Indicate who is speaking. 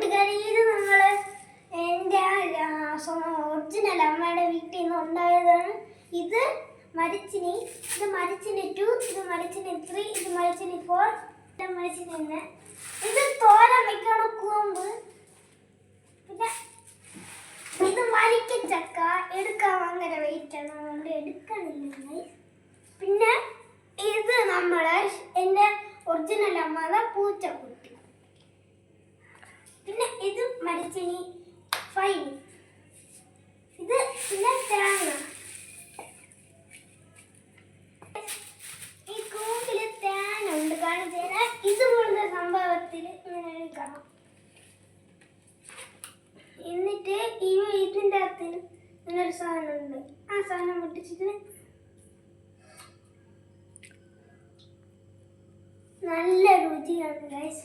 Speaker 1: കൂട്ടുകാരെ നമ്മൾ എന്റെ ഒറിജിനൽ അമ്മയുടെ വീട്ടിൽ നിന്ന് ഉണ്ടായതാണ്. ഇത് മരിച്ചിനി ഇത് മരിച്ചിനി ടു ഇത് മരിച്ചിനി ത്രീ ഇത് മരിച്ചിനി ഫോർ ഇത് മരിച്ചിനി ഇത് തോര വെക്കണ കൂമ്പ്. പിന്നെ ഇത് മരിക്കച്ചക്ക എടുക്കാൻ ഭയങ്കര വെയിറ്റ് ആണ്. അതുകൊണ്ട് എടുക്കണില്ല പിന്നെ ഇത് നമ്മളെ എന്റെ ഒറിജിനൽ അമ്മയുടെ പൂച്ചക്കുട്ടി പിന്നെ മരിച്ചിനി ഫൈൻ ഇത് പിന്നെ തേങ്ങ ഈ കൂട്ടിൽ തേങ്ങ ഉണ്ട് കാണിച്ചു ഇത് ഇതുപോലത്തെ സംഭവത്തിൽ ഇങ്ങനെ എടുക്കണം എന്നിട്ട് ഈ ഇതിന്റെ അകത്ത് ഇങ്ങനൊരു സാധനം ഉണ്ട്. ആ സാധനം പൊട്ടിച്ചിട്ട് നല്ല രുചിയാണ് ഗൈസ്